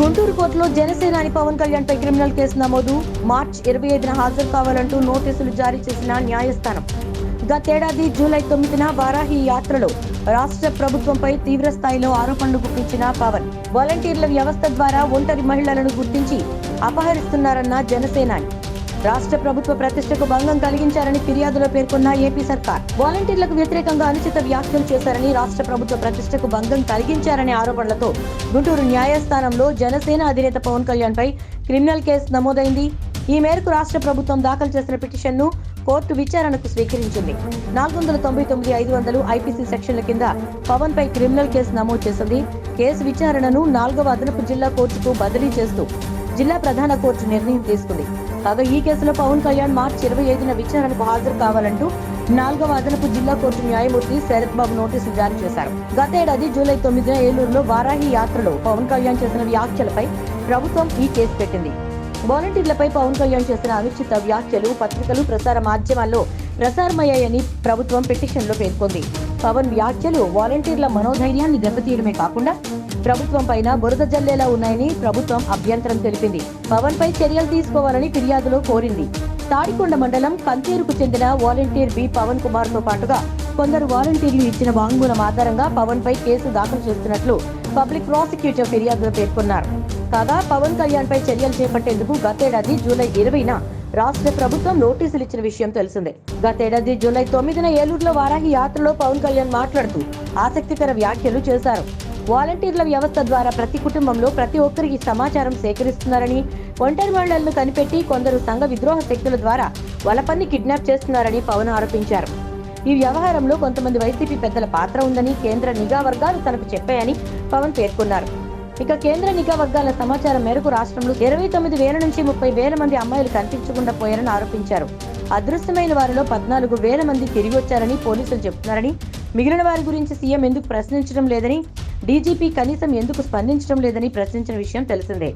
గుంటూరు కోర్టులో జనసేనాని పవన్ కళ్యాణ్ పై క్రిమినల్ కేసు నమోదు. మార్చ్ ఇరవై ఐదున హాజరు కావాలంటూ నోటీసులు జారీ చేసిన న్యాయస్థానం. గతేడాది జూలై తొమ్మిదిన వారాహి యాత్రలో రాష్ట్ర ప్రభుత్వంపై తీవ్ర స్థాయిలో ఆరోపణలు గుప్పించిన పవన్. వాలంటీర్ల వ్యవస్థ ద్వారా ఒంటరి మహిళలను గుర్తించి అపహరిస్తున్నారన్న జనసేనాని. రాష్ట్ర ప్రభుత్వ ప్రతిష్టకు భంగం కలిగించారని ఫిర్యాదులో పేర్కొన్న ఏపీ సర్కార్. వాలంటీర్లకు వ్యతిరేకంగా అనుచిత వ్యాఖ్యలు చేశారని రాష్ట్ర ప్రభుత్వ ప్రతిష్టకు భంగం కలిగించారనే ఆరోపణలతో గుంటూరు న్యాయస్థానంలో జనసేన అధినేత పవన్ కళ్యాణ్ పై క్రిమినల్ కేసు నమోదైంది. ఈ మేరకు రాష్ట్ర ప్రభుత్వం దాఖలు చేసిన పిటిషన్ను కోర్టు విచారణకు స్వీకరించింది. నాలుగు వందల తొంభై తొమ్మిది ఐదు వందలు ఐపీసీ సెక్షన్ల కింద పవన్ పై క్రిమినల్ కేసు నమోదు చేసింది. కేసు విచారణను నాలుగవ అదనపు జిల్లా కోర్టుకు బదిలీ చేస్తూ జిల్లా ప్రధాన కోర్టు నిర్ణయం తీసుకుంది. కాగా ఈ కేసులో పవన్ కళ్యాణ్ మార్చి ఇరవై ఐదున విచారణకు హాజరు కావాలంటూ నాలుగవ అదనపు జిల్లా కోర్టు న్యాయమూర్తి శరత్ బాబు నోటీసులు జారీ చేశారు. గతేడాది జూలై తొమ్మిదిన ఏలూరులో వారాహి యాత్రలో పవన్ కళ్యాణ్ చేసిన వ్యాఖ్యలపై ప్రభుత్వం ఈ కేసు పెట్టింది. వాలంటీర్లపై పవన్ కళ్యాణ్ చేసిన అనుచిత వ్యాఖ్యలు పత్రికలు ప్రసార మాధ్యమాల్లో ప్రసారమయ్యాయని ప్రభుత్వం పిటిషన్లో పేర్కొంది. పవన్ వ్యాఖ్యలు వాలంటీర్ల మనోధైర్యాన్ని దెబ్బతీయడమే కాకుండా ప్రభుత్వం పైన బురద జల్లేలా ఉన్నాయని ప్రభుత్వం అభ్యంతరం తెలిపింది. పవన్ పై చర్యలు తీసుకోవాలని ఫిర్యాదులో కోరింది. తాడికొండ మండలం కంతేరుకు చెందిన వాలంటీర్ బి పవన్ కుమార్తో పాటుగా కొందరు వాలంటీర్లు ఇచ్చిన వాంగ్మూలం ఆధారంగా పవన్ పై కేసు దాఖలు చేస్తున్నట్లు పబ్లిక్ ప్రాసిక్యూటర్ ఫిర్యాదులో పేర్కొన్నారు. కాగా పవన్ కళ్యాణ్ పై చర్యలు చేపట్టేందుకు గతేడాది జూలై ఇరవైన రాష్ట్ర ప్రభుత్వం నోటీసులు ఇచ్చిన విషయం తెలిసిందే. గతేడాది జూలై తొమ్మిదిన ఏలూరులో వారాహి యాత్రలో పవన్ కళ్యాణ్ మాట్లాడుతూ ఆసక్తికర వ్యాఖ్యలు చేశారు. వాలంటీర్ల వ్యవస్థ ద్వారా ప్రతి కుటుంబంలో ప్రతి ఒక్కరికి సమాచారం సేకరిస్తున్నారని ఒంటరి మహిళలను కనిపెట్టి కొందరు సంఘ విద్రోహ శక్తుల ద్వారా వలపన్ని కిడ్నాప్ చేస్తున్నారని పవన్ ఆరోపించారు. ఈ వ్యవహారంలో కొంతమంది వైసీపీ పెద్దల పాత్ర ఉందని కేంద్ర నిఘా వర్గాలు తనకు చెప్పాయని పవన్ పేర్కొన్నారు. ఇక కేంద్ర నిఘా వర్గాల సమాచారం మేరకు రాష్ట్రంలో ఇరవై తొమ్మిది వేల నుంచి ముప్పై వేల మంది అమ్మాయిలు కనిపించకుండా పోయారని ఆరోపించారు. అదృశ్యమైన వారిలో పద్నాలుగు వేల మంది తిరిగి వచ్చారని పోలీసులు చెబుతున్నారని మిగిలిన వారి గురించి సీఎం ఎందుకు ప్రశ్నించడం లేదని డీజీపీ కనీసం ఎందుకు స్పందించడం లేదని ప్రశ్నించిన విషయం తెలిసిందే.